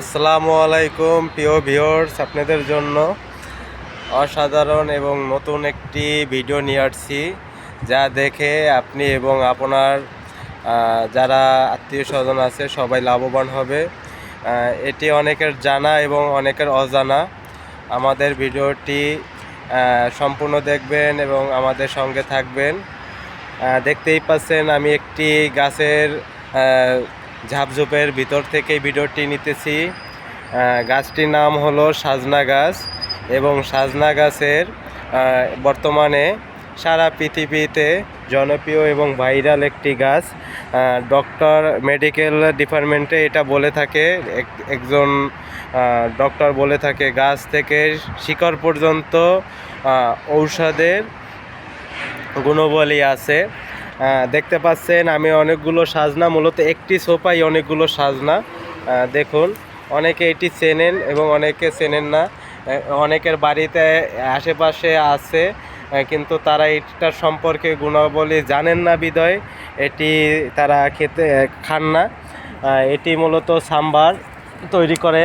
আসসালামু আলাইকুম, প্রিয় ভিউয়ার্স, আপনাদের জন্য অসাধারণ এবং নতুন একটি ভিডিও নিয়ে আসছি, যা দেখে আপনি এবং আপনার যারা আত্মীয় স্বজন আছে, সবাই লাভবান হবে। এটি অনেকের জানা এবং অনেকের অজানা। আমাদের ভিডিওটি সম্পূর্ণ দেখবেন এবং আমাদের সঙ্গে থাকবেন। দেখতেই পাচ্ছেন আমি একটি গাছের ঝাপঝোপের ভিতর থেকে ভিডিওটি নিতেছি। গাছটির নাম হলো সাজনা গাছ এবং সাজনা গাছের বর্তমানে সারা পৃথিবীতে জনপ্রিয় এবং ভাইরাল একটি গাছ। ডক্টর মেডিকেল ডিপার্টমেন্টে এটা বলে থাকে, এক- একজন ডক্টর বলে থাকে, গাছ থেকে শিকড় পর্যন্ত ঔষধের গুণবলী আছে। দেখতে পাচ্ছেন, আমি অনেকগুলো সাজনা, মূলত একটি সোফাই অনেকগুলো সাজনা দেখুন, অনেকে এটি চেনেন এবং অনেকে চেনেন না অনেকের বাড়িতে আশেপাশে আছে কিন্তু তারা এটার সম্পর্কে গুণাবলী জানেন না বিদয়, এটি তারা খেতে, খান না এটি মূলত সাম্বার তৈরি করে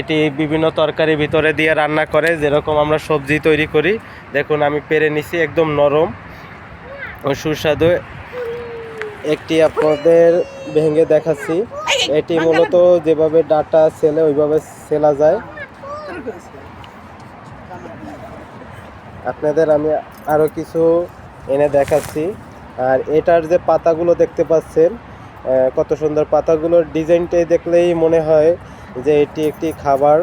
এটি বিভিন্ন তরকারি ভিতরে দিয়ে রান্না করে, যেরকম আমরা সবজি তৈরি করি, দেখুন, আমি পেরে নিছি, একদম নরম সুস্বাদু। একটি আপনাদের ভেঙে দেখাচ্ছি। এটি মূলত যেভাবে ডাটা সেলে ওইভাবে সেলা যায়। আপনাদের আমি আরও কিছু এনে দেখাচ্ছি। আর এটার যে পাতাগুলো দেখতে পাচ্ছেন কত সুন্দর পাতাগুলোর ডিজাইনটাই দেখলেই মনে হয় যে এটি একটি খাবার।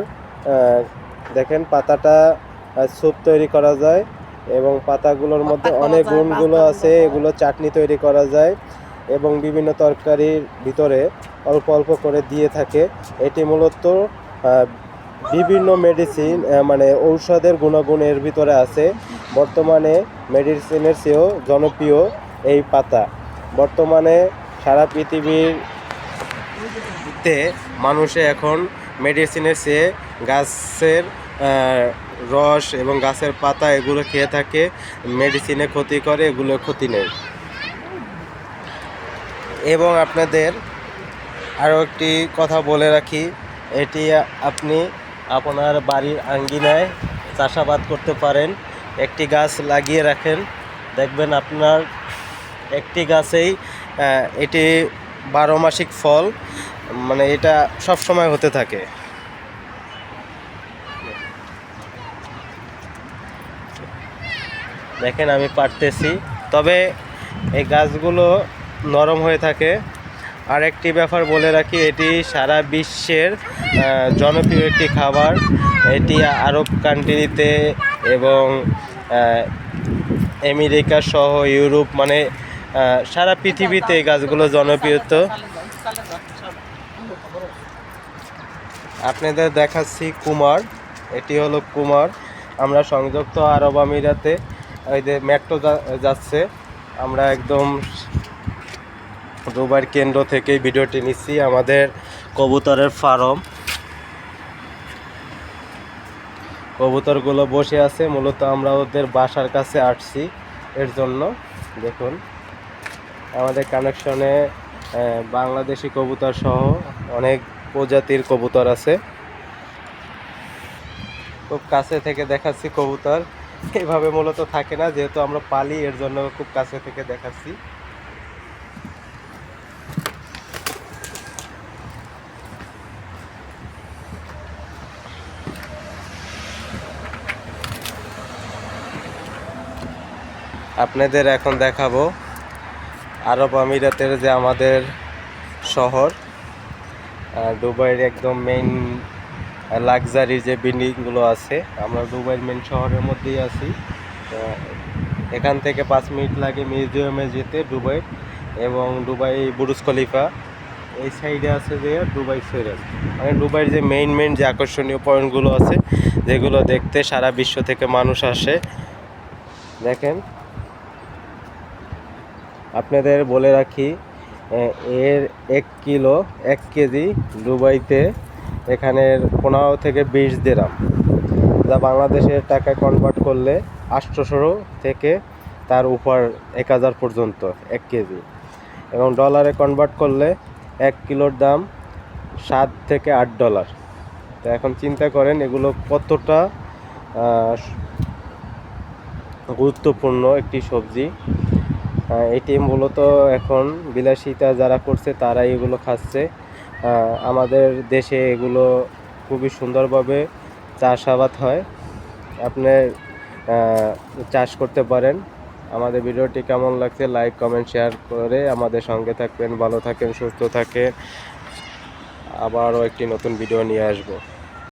দেখেন, পাতাটা স্যুপ তৈরি করা যায়। এবং পাতাগুলোর মধ্যে অনেক গুণগুলো আছে এগুলো চাটনি তৈরি করা যায় এবং বিভিন্ন তরকারির ভিতরে অল্প অল্প করে দিয়ে থাকে। এটি মূলত বিভিন্ন মেডিসিন মানে ঔষধের গুণাগুণের ভিতরে আছে। বর্তমানে মেডিসিনের চেয়েও জনপ্রিয় এই পাতা। বর্তমানে সারা পৃথিবীর তে মানুষে এখন মেডিসিনের চেয়ে গাছের রস এবং গাছের পাতা এগুলো খেয়ে থাকে মেডিসিনে ক্ষতি করে, এগুলো ক্ষতি নেই। এবং আপনাদের আরও একটি কথা বলে রাখি, এটি আপনি আপনার বাড়ির আঙ্গিনায় চাষাবাদ করতে পারেন। একটি গাছ লাগিয়ে রাখেন, দেখবেন আপনার একটি গাছেই এটি বারো মাসিক ফল মানে এটা সব সময় হতে থাকে। দেখেন আমি পারতেছি। তবে এই গাছগুলো নরম হয়ে থাকে। আর একটি ব্যাপার বলে রাখি, এটি সারা বিশ্বের জনপ্রিয় একটি খাবার। এটি আরব কান্ট্রিতে এবং আমেরিকা সহ ইউরোপ মানে সারা পৃথিবীতে এই গাছগুলো জনপ্রিয় তো। আপনাদের দেখাচ্ছি কুমার। এটি হলো কুমার। আমরা সংযুক্ত আরব আমিরাতে ওই যে মেট্রো যাচ্ছে, আমরা একদম দুবার কেন্দ্র থেকেই ভিডিওটি নিচ্ছি, আমাদের কবুতরের ফার্ম। কবুতরগুলো বসে আছে, মূলত আমরা ওদের বাসার কাছে আসছি, এর জন্য, দেখুন। আমাদের কানেকশনে বাংলাদেশি কবুতর সহ অনেক প্রজাতির কবুতর আছে। খুব কাছে থেকে দেখাচ্ছি কবুতর। এভাবে মূলত থাকে না, যেহেতু আমরা পালি, এর জন্য খুব কাছে থেকে দেখাচ্ছি। আপনাদের এখন দেখাবো আরব আমিরাতের যে আমাদের শহর দুবাইয়ের একদম মেইন লাক্সারি যে বিল্ডিংগুলো আছে, আমরা দুবাইয়ের মেন শহরের মধ্যেই আছি। এখান থেকে পাঁচ মিনিট লাগে মিউজিয়ামে যেতে দুবাই এবং দুবাই বুরুজ খলিফা এই সাইডে আছে যে দুবাই সৈরাজ মানে দুবাইয়ের যে মেইন মেইন যে আকর্ষণীয় পয়েন্টগুলো আছে, যেগুলো দেখতে সারা বিশ্ব থেকে মানুষ আসে। দেখেন। আপনাদের বলে রাখি এর এক কিলো, এক কেজি দুবাইতে এখানের পনেরো থেকে বিশ দেরাম। যা বাংলাদেশের টাকায় কনভার্ট করলে আটশোশো থেকে তার উপর এক হাজার পর্যন্ত, এক কেজি। এবং ডলারে কনভার্ট করলে এক কিলোর দাম সাত থেকে আট ডলার তো এখন চিন্তা করেন, এগুলো কতটা গুরুত্বপূর্ণ একটি সবজি। এটি মূলত এখন বিলাসিতা যারা করছে, তারাই এগুলো খাচ্ছে। আমাদের দেশে এগুলো খুবই সুন্দরভাবে চাষাবাদ হয়। আপনি চাষ করতে পারেন। আমাদের ভিডিওটি কেমন লাগছে লাইক, কমেন্ট, শেয়ার করে আমাদের সঙ্গে থাকবেন, ভালো থাকেন, সুস্থ থাকেন। আবারও একটি নতুন ভিডিও নিয়ে আসব।